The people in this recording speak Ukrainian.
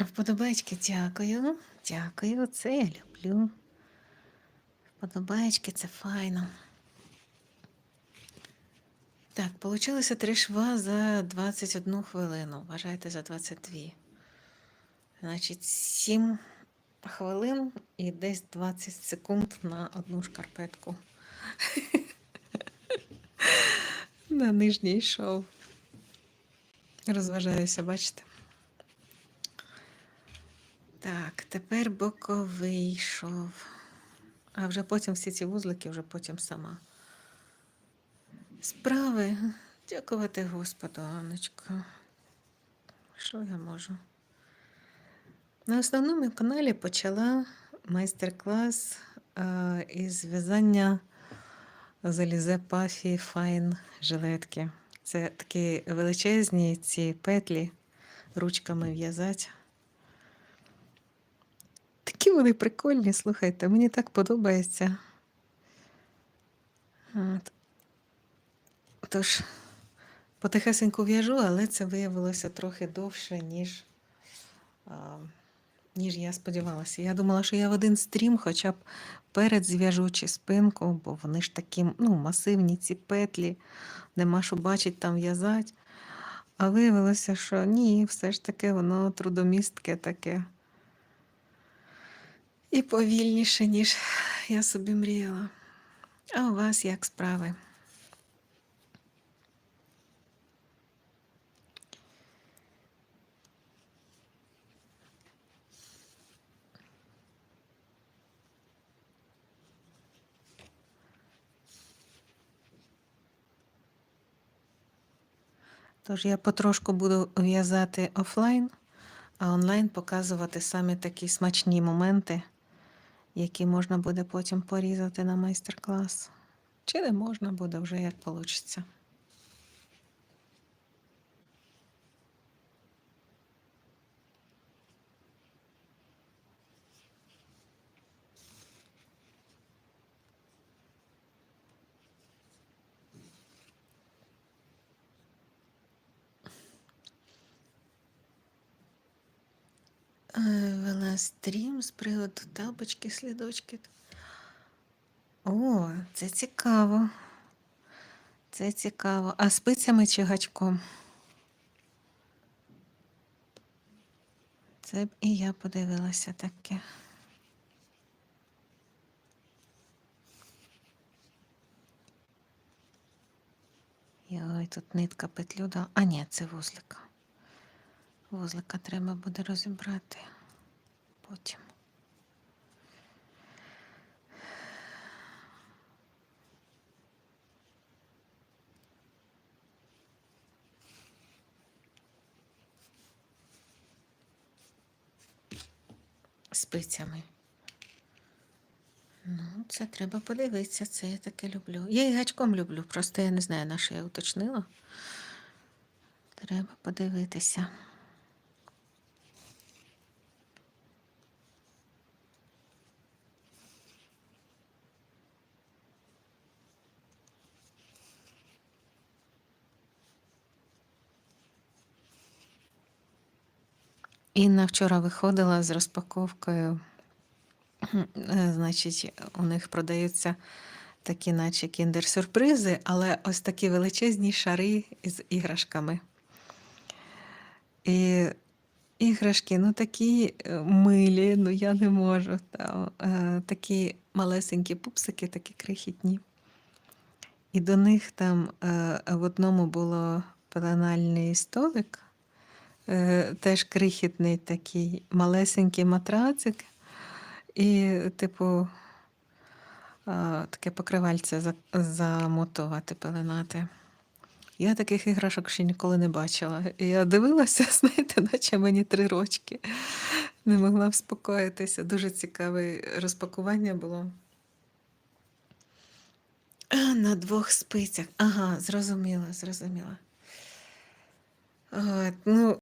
Вподобайки, дякую. Дякую, це я люблю. Вподобайки, це файно. Так, получилося три шва за 21 хвилину. Вважайте за 22. Значить, 7 хвилин і десь 20 секунд на одну шкарпетку. На нижній шов. Розважаюся, бачите? Так, тепер боковий шов. А вже потім всі ці вузлики, вже потім сама. Справи. Дякувати Господу, Анночко. Що я можу? На основному каналі почала майстер-клас е, із в'язання залізе пафі файн жилетки. Це такі величезні ці петлі ручками в'язати. Такі вони прикольні, слухайте, мені так подобається. Тож, потихесеньку в'яжу, але це виявилося трохи довше, ніж, ніж я сподівалася. Я думала, що я в один стрім хоча б перед зв'яжу чи спинку, бо вони ж такі ну, масивні ці петлі, нема що бачить там в'язати. А виявилося, що ні, все ж таки воно трудомістке таке. І повільніше, ніж я собі мріяла. А у вас як справи? Тож я потрошку буду в'язати офлайн, а онлайн показувати самі такі смачні моменти, які можна буде потім порізати на майстер-клас. Чи не можна буде вже як вийде. Стрім з приводу тапочки, слідочки. О, це цікаво. Це цікаво. А спицями чи гачком? Це б і я подивилася таке. Ой, тут нитка петлю дала. А ні, це вузлика. Вузлика треба буде розібрати потім. Спицями. Ну, це треба подивитися, це я таке люблю. Я і гачком люблю, просто я не знаю, на що я уточнила. Треба подивитися. Інна вчора виходила з розпаковкою. Е, Значить, у них продаються такі, наче кіндер-сюрпризи, але ось такі величезні шари з іграшками. І іграшки, ну такі е, милі, ну я не можу. Там, е, такі малесенькі пупсики, такі крихітні. І до них там в одному було пеленальний столик, теж крихітний такий малесенький матрацик, і, типу, таке покривальце замотувати, пеленати. Я таких іграшок ще ніколи не бачила. І я дивилася, знаєте, наче мені три рочки. Не могла вспокоїтися. Дуже цікаве розпакування було. На двох спицях. Ага, зрозуміла, зрозуміла. От, ну,